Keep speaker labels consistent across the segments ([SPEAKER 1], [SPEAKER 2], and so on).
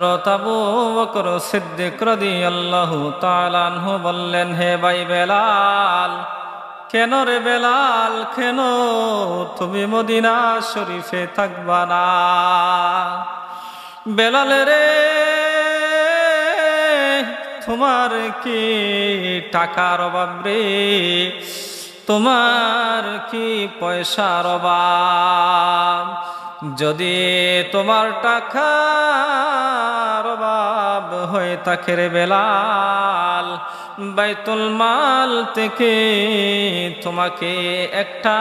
[SPEAKER 1] হযরত আবু বকর সিদ্দিক রাদিয়াল্লাহু আনহু বললেন, হে ভাই বেলাল, কেন রে বেলাল, কেন তুমি মদিনা শরীফে থাকবা না? বেলাল রে, তোমার কি টাকার অভাব রে? তোমার কি পয়সার অভাব? যদি তোমার টাকার অভাব হয়ে থাকে রে বেলাল। বাইতুল মাল থেকে তোমাকে একটা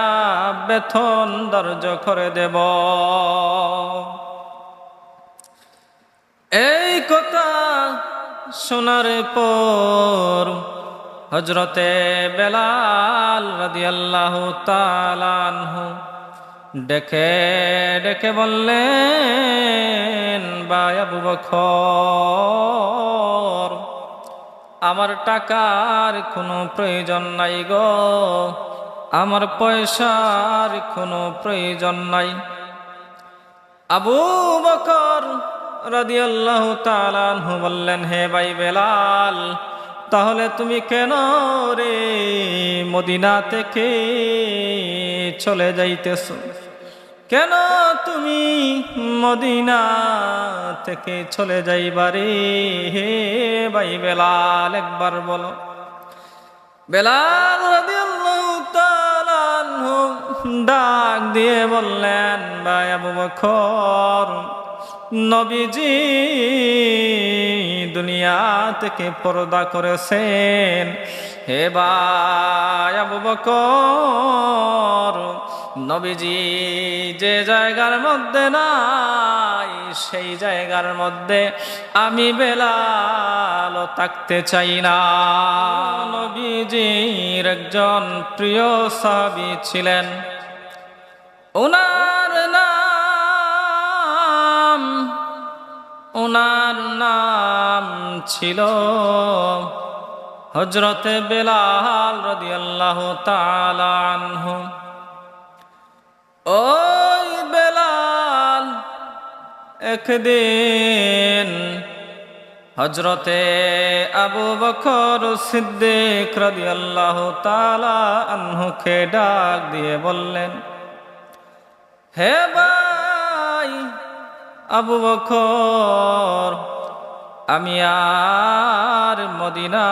[SPEAKER 1] বেতন দর্জ করে দেব। এই কথা শোনার পর হজরতে বেলাল রাদিয়াল্লাহু তালানহু ডেকে ডেকে বললেন বকর আমার টাকার কোনো প্রয়োজন নাই গো। আমার পয়সার কোনো প্রয়োজন নাই। আবু বকর রাদিয়াল্লাহু তাআলা আনহু বললেন, হে ভাই বেলাল, তাহলে তুমি কেন রে মদিনা থেকে চলে যাইতেছ? কেন তুমি মদিনা থেকে চলে যাই যাইবারে হে ভাই বেলাল, একবার বলো। বেলাল ডাক দিয়ে বললেন, ভাই আবু বকর, নবীজি দুনিয়া থেকে পর্দা করেছেন। হে ভাই আবু বকর নবীজি যে জায়গার মধ্যে নাই, সেই জায়গার মধ্যে আমি বেলাল থাকতে চাই না। নবীজির একজন প্রিয় সাবি ছিলেন। ওনার নাম ওনার নাম ছিল হজরতে বেলাল রদিয়াল্লাহু তাআলা আনহু। ওই বেলাল, একদিন হজরতে আবু বকর সিদ্দিক রদি আল্লাহ তালা আনহুকে ডাক দিয়ে বললেন, হে ভাই আবু বখর আমি আর মদিনা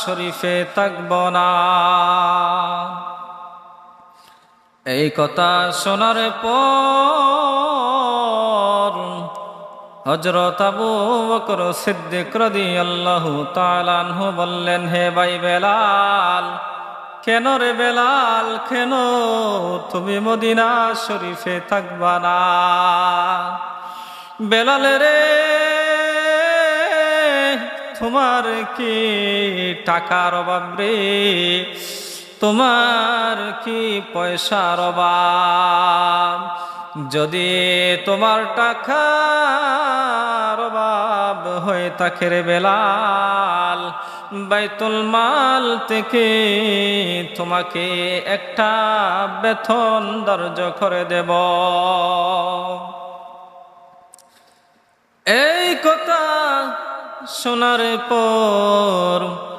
[SPEAKER 1] শরীফে থাকব না। এই কথা শোনার পর হজরত আবু বকর সিদ্দিক রাদিয়াল্লাহু তাআলা আনহু বললেন, হে ভাই বেলাল, কেন রে বেলাল, কেন তুমি মদিনা শরীফে থাকবা না? বেলাল রে, তোমার কি টাকার অভাব রে? তোমার কি পয়সার অভাব? যদি তোমার টাকার অভাব হয়ে থাকে রে বেলাল, বাইতুল মাল থেকে তোমাকে একটা বেতন দর্জ করে দেব। এই কথা শোনার পর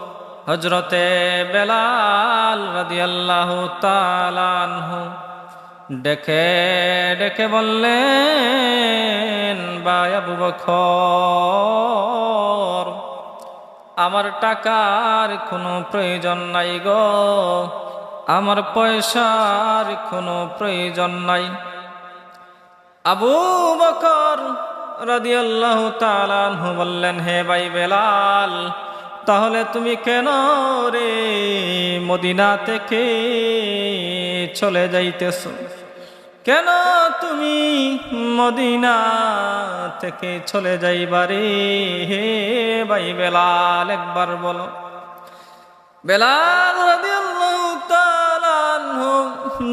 [SPEAKER 1] হজরতে বেলাল রাদিয়াল্লাহু তাআলা আনহু ডেকে ডেকে বললেন বাই আবু বকর, আমার টাকার কোনো প্রয়োজন নাই গো। আমার পয়সার কোনো প্রয়োজন নাই। আবু বকর রাদিয়াল্লাহু তাআলা আনহু বললেন, হে ভাই বেলাল তাহলে তুমি কেন রে মদিনা থেকে চলে যাইতেছ? কেন তুমি মদিনা থেকে চলে যাইবারে হে ভাই বেলাল, একবার বলো। বেলাল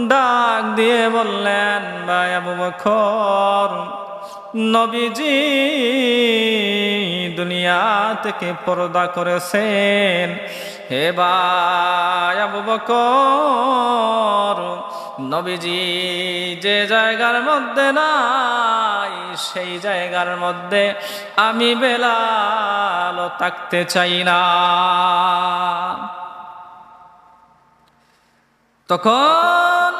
[SPEAKER 1] ডাক দিয়ে বললেন, ভাই আবু বকর, নবীজি দুনিয়া থেকে পর্দা করেছেন। হে ভাই নবীজি যে জায়গার মধ্যে নাই, সেই জায়গার মধ্যে আমি বেলাল থাকতে চাই না। তখন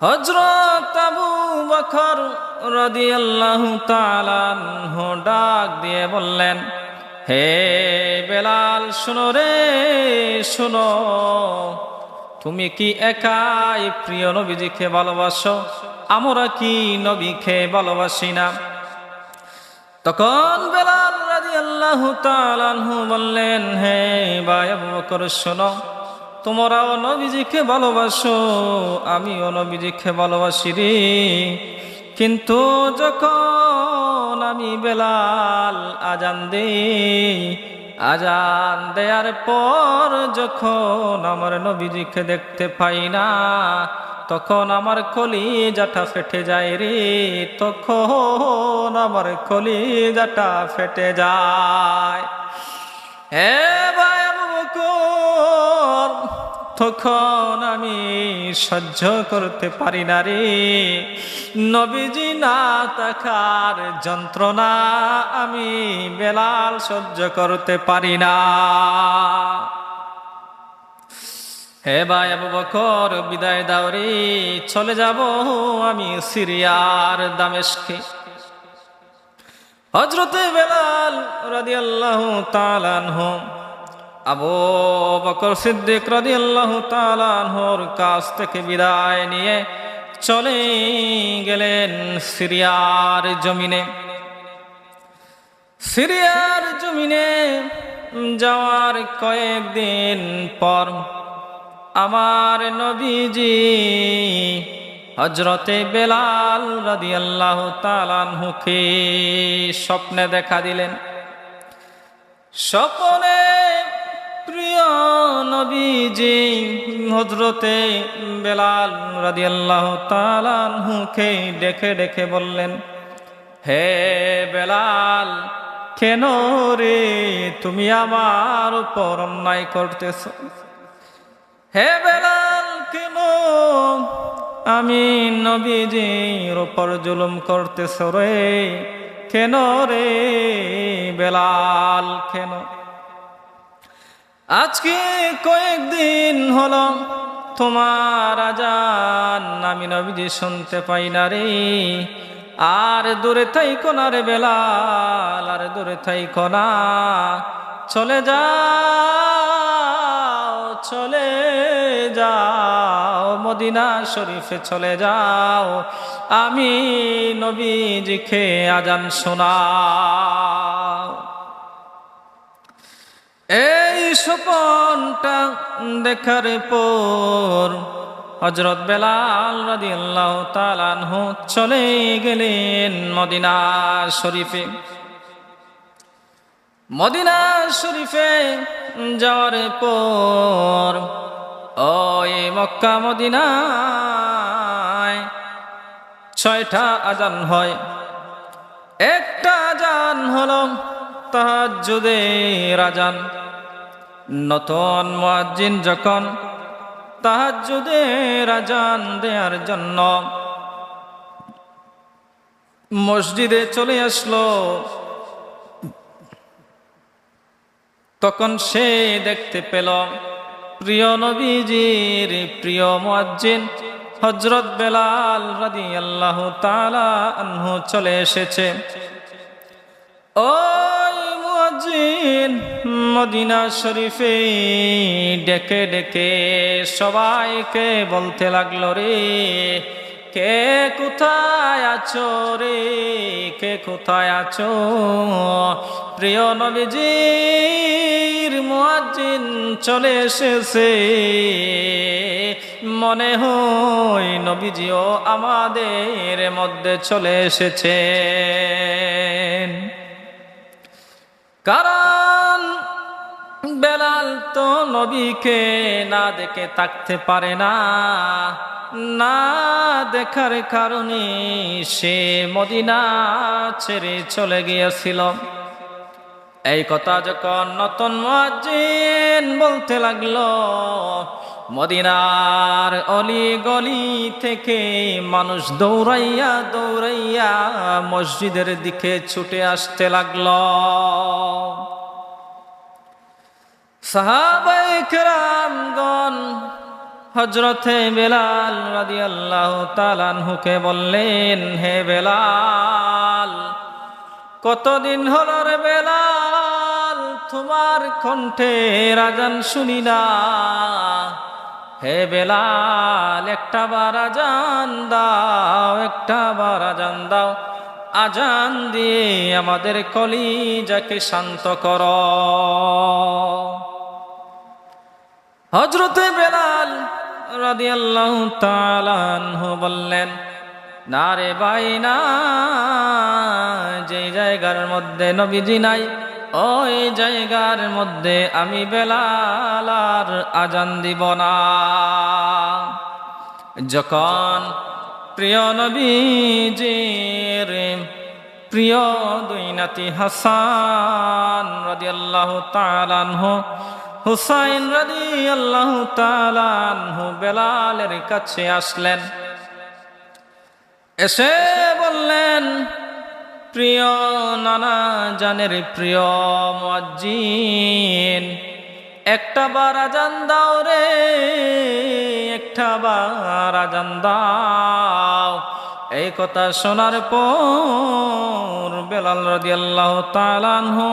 [SPEAKER 1] হজরত আবু বকর রাদিয়াল্লাহু তাআলা আনহু ডাক দিয়ে বললেন, হে বেলাল, শুনো রে, শুনো। তুমি কি একাই প্রিয় নবীজিকে ভালোবাসো? আমরা কি নবীকে ভালোবাসি না? তখন বেলাল রাদিয়াল্লাহু তাআলা আনহু বললেন, হে ভাই আবু শোনো। তোমরাও নবীজিকে ভালোবাসো, আমিও নবীজিকে ভালোবাসি রে। কিন্তু যখন আমি বেলাল আজান দেই, আজান দেওয়ার পর যখন আমার নবীজিকে দেখতে পাই না, তখন আমার কলি কলিজাটা ফেটে যায় রে, তখন আমার কলি কলিজাটা ফেটে যায়। বকর তখন আমি সহ্য করতে পারি না রে। নবীজি না থাকার যন্ত্রণা আমি বেলাল সহ্য করতে পারি না। হে ভাই আবু বকর, বিদায় দাও রে। চলে যাব আমি সিরিয়ার দামেশকে। হজরতে বেলাল রাদিয়াল্লাহু তাআলা আনহু আবু বকর সিদ্দিক রাদিয়াল্লাহু তাআলা আনহুর কাছ থেকে বিদায় নিয়ে চলে গেলেন সিরিয়ার জমিনে। সিরিয়ার জমিনে যাওয়ার কয়েকদিন পর আমার নবীজি হজরতে বেলাল রাদিয়াল্লাহু তালানহুকে স্বপ্নে দেখা দিলেন। স্বপ্নে নবীজি হজরতে বেলাল রাদিয়াল্লাহু তালানহুকে ডেকে ডেকে বললেন, হে বেলাল, কেন রে তুমি আমার উপর অন্যায় করতেছ? হে বেলাল, কেন? আমি নবীজির উপর জুলুম করতেছ রে। কেন রে বেলাল, কেন? আজকে কয়েকদিন হলো তোমার আজান, আমি নবীজি শুনতে পাই না রে। আর দূরে থাই না রে বেলাল, আর দূরে থাই না। চলে যাও চলে যাও, মদিনা শরীফে চলে যাও। আমি নবীজিকে আজান শোনাও স্বপনটা দেখার পর হজরত বেলাল রাদিয়াল্লাহ তালানহু চলে গেলেন মদিনা শরীফে। মদিনা শরীফে যাওয়ার পর ওই মক্কা মদিনায় ছয়টা আজান হয়। একটা আজান হলো তাহাজ্জুদের আজান। নতুন মুয়াজ্জিন যখন তাহাজ্জুদের আজান দেওয়ার জন্য মসজিদে চলে আসলো, তখন সে দেখতে পেল প্রিয় নবীজির প্রিয় মুয়াজ্জিন হজরত বেলাল রাদি আল্লাহ তালা আনহু চলে এসেছে। ওই মুয়াজ্জিন মদিনা শরীফে ডেকে ডেকে সবাইকে বলতে লাগল রে, কে কোথায় আছো রে, কে কোথায় আছো? প্রিয় নবীজির মুয়াজ্জিন চলে এসেছে। মনে হয় নবীজিও আমাদের মধ্যে চলে এসেছেন। কারণ বেলাল তো নবীকে না দেখে থাকতে পারে না না দেখার কারণে সে মদিনা ছেড়ে চলে গিয়েছিল। এই কথা যখন নতুন মুয়াজ্জিন বলতে লাগল, মদিনার অলি গলি থেকে মানুষ দৌড়াইয়া দৌড়াইয়া মসজিদের দিকে ছুটে আসতে লাগল। সাহাবাই কেরামগণ হজরতে বেলাল রাদিয়াল্লাহু তালানহুকে বললেন, হে বেলাল, কতদিন হল রে বেলাল? তোমার কণ্ঠে রাজান শুনি না। হে বেলাল, একটা বার আজান দাও, একটা বার আজান দাও। আজান দিয়ে আমাদের কলিজাকে শান্ত কর। হজরতে বেলাল রাদিয়াল্লাহু তাআলাহু বললেন, না রে ভাই, না। যে জায়গার মধ্যে নবীজি নাই, ওই জায়গার মধ্যে আমি বেলাল আর আজান দিব না। যখন প্রিয় নবীজি নবীজির প্রিয় দুই নাতি হাসান রাদিয়াল্লাহু তাআলাহু হুসাইন রাদিয়াল্লাহু তাআলাহু বেলালের কাছে আসলেন। এসে বললেন, প্রিয় নানা জানের প্রিয় মজ্জিন একটা বার আজান দাও রে, একটা বার আজান দাও। এই কথা শোনার পর বেলাল রাদিয়াল্লাহু তাআলাহু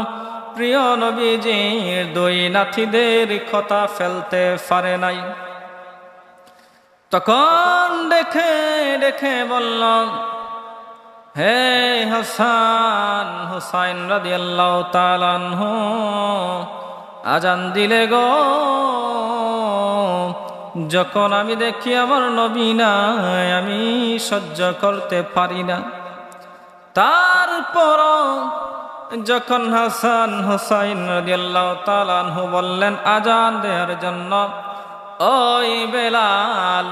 [SPEAKER 1] প্রিয় নবীজির দুই নাথিদের কথা ফেলতে পারে নাই। তখন দেখে দেখে বলল, হে হাসান, হুসাইন রাদিয়াল্লাহু তাআলাহু আজান দিলে গো। যখন আমি দেখি আমার নবী নাই, আমি সহ্য করতে পারি না। তারপর যখন হাসান হুসাইন রাদিয়াল্লাহু তাআলাহু বললেন, আজান দেওয়ার জন্য ওই বেলাল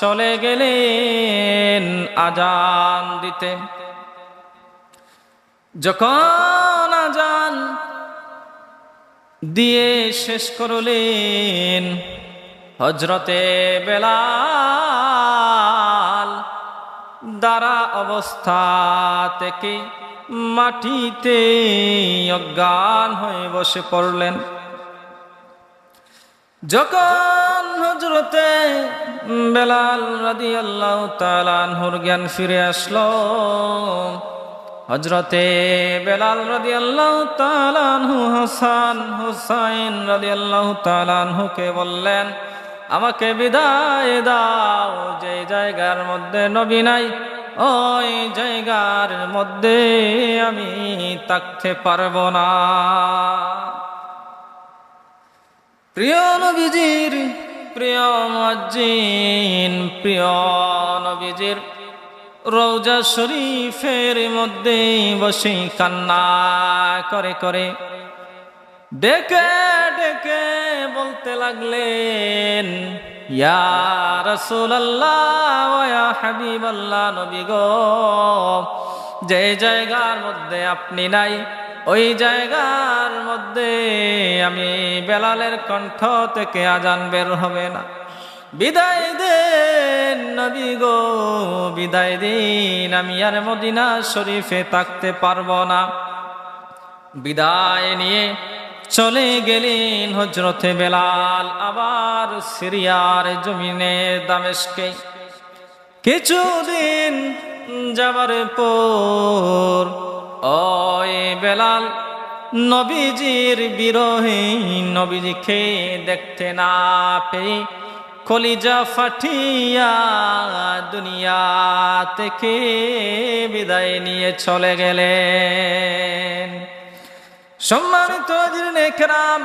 [SPEAKER 1] চলে গেলেন আজান দিতে। যখন আজান দিয়ে শেষ করলেন হজরতে বেলাল দ্বারা অবস্থা থেকে মাটিতে অজ্ঞান হয়ে বসে পড়লেন। যখন হজরতে বেলাল রাদি আল্লাহ তালানহুর জ্ঞান ফিরে আসলো হজরতে বেলাল রাদি আল্লাহ তালানহু হাসান হুসাইন রাদি আল্লাহ তালানহুকে বললেন, আমাকে বিদায় দাও, যে জায়গার মধ্যে নবী নাই ওই জায়গার মধ্যে আমি থাকতে পারব না। প্রিয় নবীজির, প্রিয় মজ্জিন প্রিয় নবীজির রৌজা শরীফের মধ্যে বসে কান্না করে করে ডেকে ডেকে বলতে লাগলেন ইয়া রাসূলুল্লাহ ইয়া হাবিবাল্লাহ নবী গো, যে জায়গার মধ্যে আপনি নাই, ওই জায়গার মধ্যে আমি বেলালের কণ্ঠ থেকে আজান বের হবে না। বিদায় দেন নবী গো, বিদায় দিন, আমি আর মদিনা শরীফে থাকতে পারব না। বিদায় নিয়ে চলে গেলেন হজরতে বেলাল আবার সিরিয়ার জমিনে দামেশকে। কিছুদিন যাবার পর, ওই বেলাল নবীজির বিরহে নবীজিকে দেখতে না পেয়ে কলিজা ফাটিয়া দুনিয়া থেকে বিদায় নিয়ে চলে গেলেন। সম্মানিত নেকরাম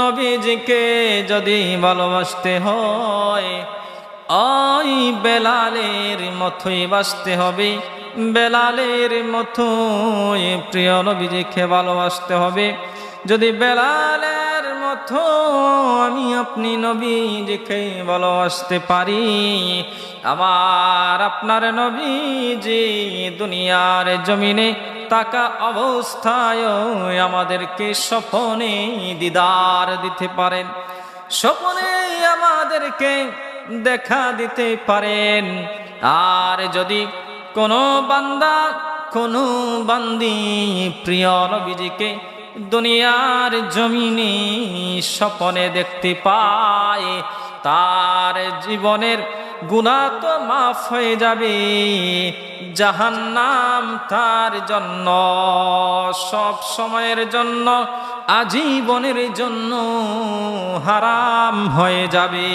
[SPEAKER 1] নবীজিকে যদি ভালোবাসতে হয়, ওই বেলালের মতোই বাসতে হবে। বেলালের মতোই প্রিয় নবীজিকে ভালোবাসতে হবে। যদি বেলালের মতো আমি আপনি নবীজিকে ভালোবাসতে পারি আমার আপনার নবীজি দুনিয়ার জমিনে তাকা অবস্থায় আমাদেরকে স্বপনে দিদার দিতে পারেন, স্বপনে আমাদেরকে দেখা দিতে পারেন। আর যদি কোনো বান্দা, কোনো বান্দি প্রিয় নবীজিকে দুনিয়ার জমিনে স্বপনে দেখতে পায়, তার জীবনের গুণা তো মাফ হয়ে যাবে। জাহান্নাম তার জন্য, সব সময়ের জন্য, আজীবনের জন্য হারাম হয়ে যাবে।